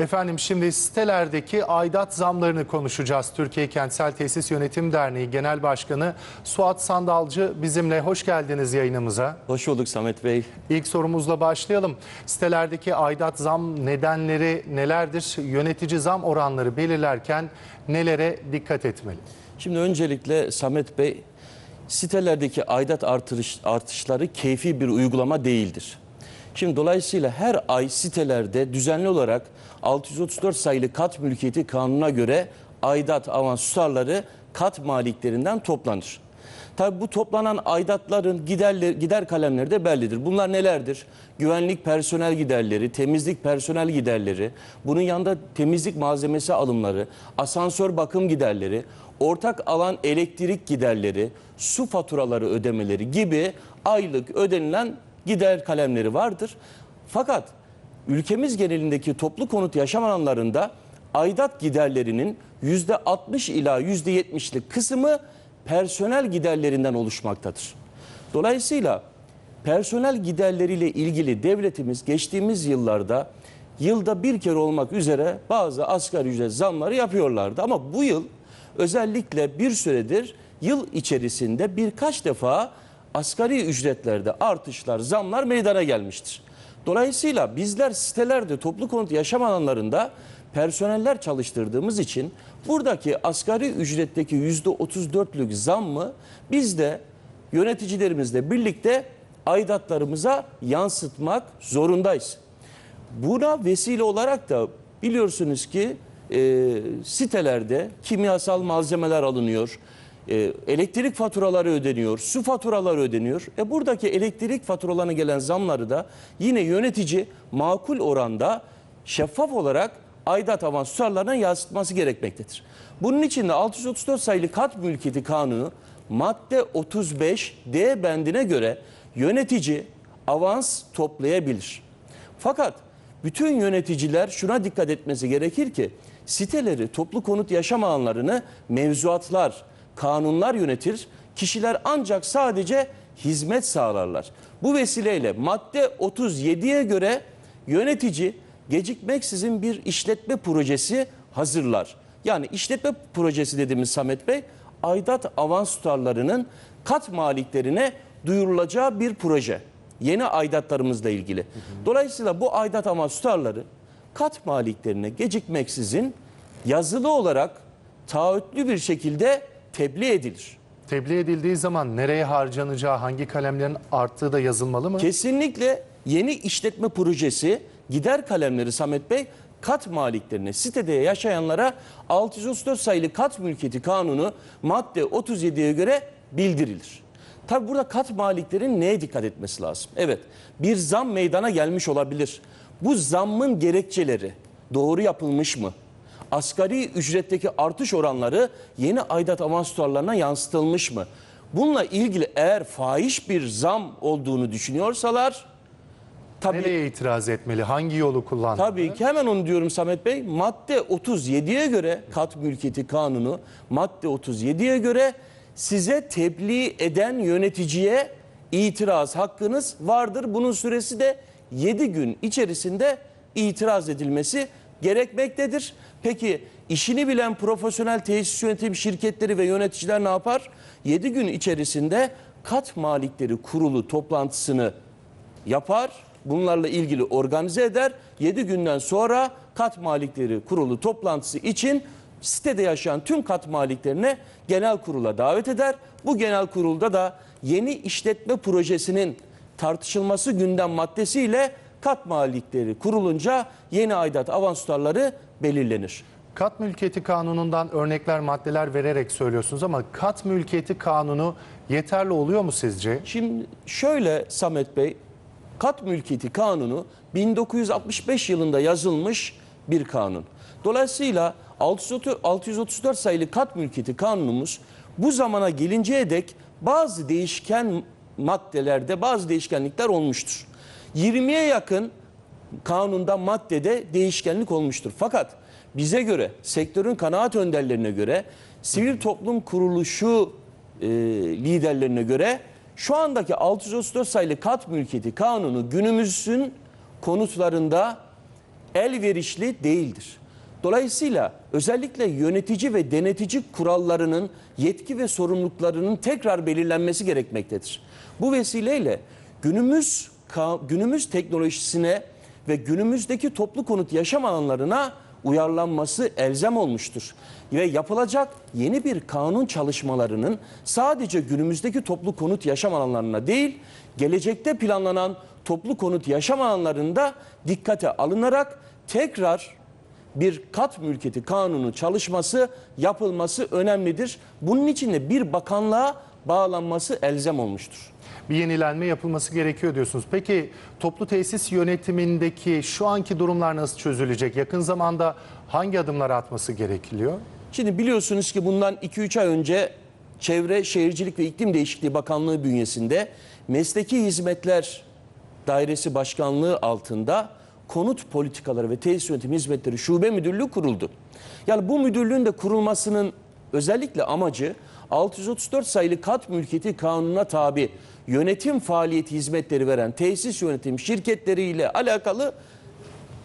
Efendim şimdi sitelerdeki aidat zamlarını konuşacağız. Türkiye Kentsel Tesis Yönetim Derneği Genel Başkanı Suat Sandalcı bizimle. Hoş geldiniz yayınımıza. Hoş bulduk Samet Bey. İlk sorumuzla başlayalım. Sitelerdeki aidat zam nedenleri nelerdir? Yönetici zam oranları belirlerken nelere dikkat etmeli? Şimdi öncelikle Samet Bey, sitelerdeki aidat artış, artışları keyfi bir uygulama değildir. Şimdi dolayısıyla her ay sitelerde düzenli olarak 634 sayılı kat mülkiyeti kanununa göre aidat avans tutarları kat maliklerinden toplanır. Tabi bu toplanan aidatların giderler, gider kalemleri de bellidir. Bunlar nelerdir? Güvenlik personel giderleri, temizlik personel giderleri, bunun yanında temizlik malzemesi alımları, asansör bakım giderleri, ortak alan elektrik giderleri, su faturaları ödemeleri gibi aylık ödenilen gider kalemleri vardır. Fakat ülkemiz genelindeki toplu konut yaşam alanlarında aidat giderlerinin %60 ila %70'lik kısmı personel giderlerinden oluşmaktadır. Dolayısıyla personel giderleriyle ilgili devletimiz geçtiğimiz yıllarda yılda bir kere olmak üzere bazı asgari ücret zamları yapıyorlardı. Ama bu yıl özellikle bir süredir yıl içerisinde birkaç defa asgari ücretlerde artışlar, zamlar meydana gelmiştir. Dolayısıyla bizler sitelerde toplu konut yaşam alanlarında personeller çalıştırdığımız için buradaki asgari ücretteki %34'lük zammı biz de yöneticilerimizle birlikte aidatlarımıza yansıtmak zorundayız. Buna vesile olarak da biliyorsunuz ki e, sitelerde kimyasal malzemeler alınıyor, e, elektrik faturaları ödeniyor, su faturaları ödeniyor. E buradaki elektrik faturalarına gelen zamları da yine yönetici makul oranda şeffaf olarak aidat avans tutarlarına yansıtması gerekmektedir. Bunun için de 634 sayılı kat mülkiyeti kanunu madde 35 D bendine göre yönetici avans toplayabilir. Fakat bütün yöneticiler şuna dikkat etmesi gerekir ki siteleri, toplu konut yaşam alanlarını mevzuatlar, kanunlar yönetir. Kişiler ancak sadece hizmet sağlarlar. Bu vesileyle madde 37'ye göre yönetici gecikmeksizin bir işletme projesi hazırlar. Yani işletme projesi dediğimiz Samet Bey aidat avans tutarlarının kat maliklerine duyurulacağı bir proje. Yeni aidatlarımızla ilgili. Dolayısıyla bu aidat avans tutarları kat maliklerine gecikmeksizin yazılı olarak taahhütlü bir şekilde tebliğ edilir. Tebliğ edildiği zaman nereye harcanacağı, hangi kalemlerin arttığı da yazılmalı mı? Kesinlikle yeni işletme projesi gider kalemleri Samet Bey kat maliklerine, sitede yaşayanlara 634 sayılı kat mülkiyeti kanunu madde 37'ye göre bildirilir. Tabi burada kat maliklerin neye dikkat etmesi lazım? Evet bir zam meydana gelmiş olabilir. Bu zammın gerekçeleri doğru yapılmış mı? Asgari ücretteki artış oranları yeni aidat avans tutarlarına yansıtılmış mı? Bununla ilgili eğer fahiş bir zam olduğunu düşünüyorsalar tabii Nereye itiraz etmeli? Hangi yolu kullanmalı? Tabii ki hemen onu diyorum Samet Bey. Madde 37'ye göre kat mülkiyeti kanunu madde 37'ye göre size tebliğ eden yöneticiye itiraz hakkınız vardır. Bunun süresi de 7 gün içerisinde itiraz edilmesi gerekmektedir. Peki işini bilen profesyonel tesis yönetim şirketleri ve yöneticiler ne yapar? 7 gün içerisinde kat malikleri kurulu toplantısını yapar. Bunlarla ilgili organize eder. 7 günden sonra kat malikleri kurulu toplantısı için sitede yaşayan tüm kat maliklerine genel kurula davet eder. Bu genel kurulda da yeni işletme projesinin tartışılması gündem maddesiyle kat malikleri kurulunca yeni aidat avans tutarları belirlenir. Kat mülkiyeti kanunundan örnekler, maddeler vererek söylüyorsunuz ama kat mülkiyeti kanunu yeterli oluyor mu sizce? Şimdi şöyle Samet Bey, kat mülkiyeti kanunu 1965 yılında yazılmış bir kanun. Dolayısıyla 634 sayılı kat mülkiyeti kanunumuz bu zamana gelinceye dek bazı değişken maddelerde bazı değişkenlikler olmuştur. 20'ye yakın kanunda maddede değişkenlik olmuştur. Fakat bize göre sektörün kanaat önderlerine göre sivil toplum kuruluşu e, liderlerine göre şu andaki 634 sayılı kat mülkiyeti kanunu günümüzün konutlarında elverişli değildir. Dolayısıyla özellikle yönetici ve denetici kurallarının yetki ve sorumluluklarının tekrar belirlenmesi gerekmektedir. Bu vesileyle günümüz günümüz teknolojisine ve günümüzdeki toplu konut yaşam alanlarına uyarlanması elzem olmuştur. Ve yapılacak yeni bir kanun çalışmalarının sadece günümüzdeki toplu konut yaşam alanlarına değil, gelecekte planlanan toplu konut yaşam alanlarında dikkate alınarak tekrar bir kat mülkiyeti kanunu çalışması yapılması önemlidir. Bunun için de bir bakanlığa bağlanması elzem olmuştur. Bir yenilenme yapılması gerekiyor diyorsunuz. Peki toplu tesis yönetimindeki şu anki durumlar nasıl çözülecek? Yakın zamanda hangi adımlar atması gerekiliyor? Şimdi biliyorsunuz ki bundan 2-3 ay önce Çevre, Şehircilik ve İklim Değişikliği Bakanlığı bünyesinde Mesleki Hizmetler Dairesi Başkanlığı altında Konut Politikaları ve Tesis Yönetimi Hizmetleri Şube Müdürlüğü kuruldu. Yani bu müdürlüğün de kurulmasının özellikle amacı 634 sayılı kat mülkiyeti kanununa tabi yönetim faaliyeti hizmetleri veren tesis yönetim şirketleriyle alakalı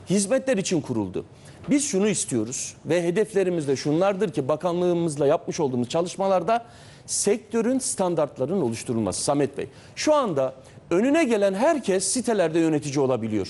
hizmetler için kuruldu. Biz şunu istiyoruz ve hedeflerimiz de şunlardır ki bakanlığımızla yapmış olduğumuz çalışmalarda sektörün standartlarının oluşturulması Samet Bey. Şu anda önüne gelen herkes sitelerde yönetici olabiliyor.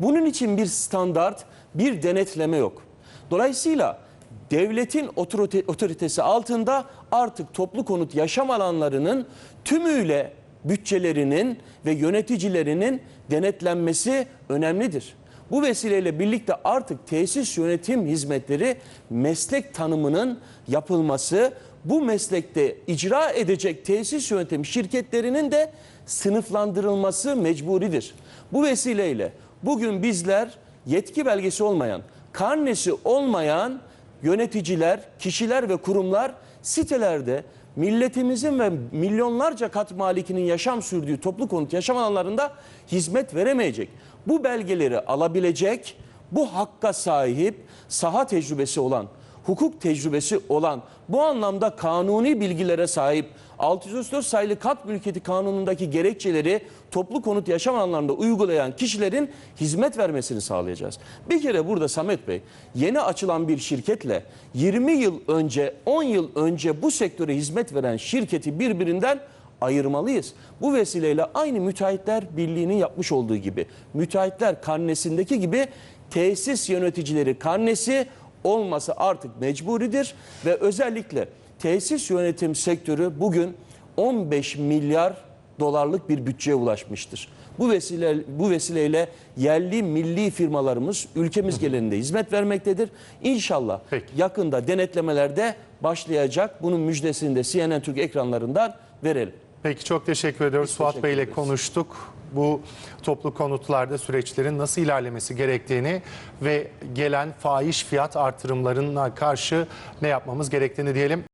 Bunun için bir standart, bir denetleme yok. Dolayısıyla devletin otorite- otoritesi altında artık toplu konut yaşam alanlarının tümüyle bütçelerinin ve yöneticilerinin denetlenmesi önemlidir. Bu vesileyle birlikte artık tesis yönetim hizmetleri meslek tanımının yapılması, bu meslekte icra edecek tesis yönetim şirketlerinin de sınıflandırılması mecburidir. Bu vesileyle bugün bizler yetki belgesi olmayan, karnesi olmayan yöneticiler, kişiler ve kurumlar sitelerde milletimizin ve milyonlarca kat malikinin yaşam sürdüğü toplu konut yaşam alanlarında hizmet veremeyecek. Bu belgeleri alabilecek, bu hakka sahip, saha tecrübesi olan, hukuk tecrübesi olan, bu anlamda kanuni bilgilere sahip 634 sayılı kat mülkiyeti kanunundaki gerekçeleri toplu konut yaşam alanlarında uygulayan kişilerin hizmet vermesini sağlayacağız. Bir kere burada Samet Bey yeni açılan bir şirketle 20 yıl önce 10 yıl önce bu sektöre hizmet veren şirketi birbirinden ayırmalıyız. Bu vesileyle aynı müteahhitler birliğinin yapmış olduğu gibi müteahhitler karnesindeki gibi tesis yöneticileri karnesi olması artık mecburidir ve özellikle tesis yönetim sektörü bugün 15 milyar dolarlık bir bütçeye ulaşmıştır. Bu vesile bu vesileyle yerli milli firmalarımız ülkemiz genelinde hizmet vermektedir. İnşallah Peki. yakında denetlemelerde başlayacak. Bunun müjdesini de CNN Türk ekranlarından verelim. Peki çok teşekkür ediyoruz. Biz Suat teşekkür Bey ile konuştuk. Bu toplu konutlarda süreçlerin nasıl ilerlemesi gerektiğini ve gelen fahiş fiyat artırımlarına karşı ne yapmamız gerektiğini diyelim.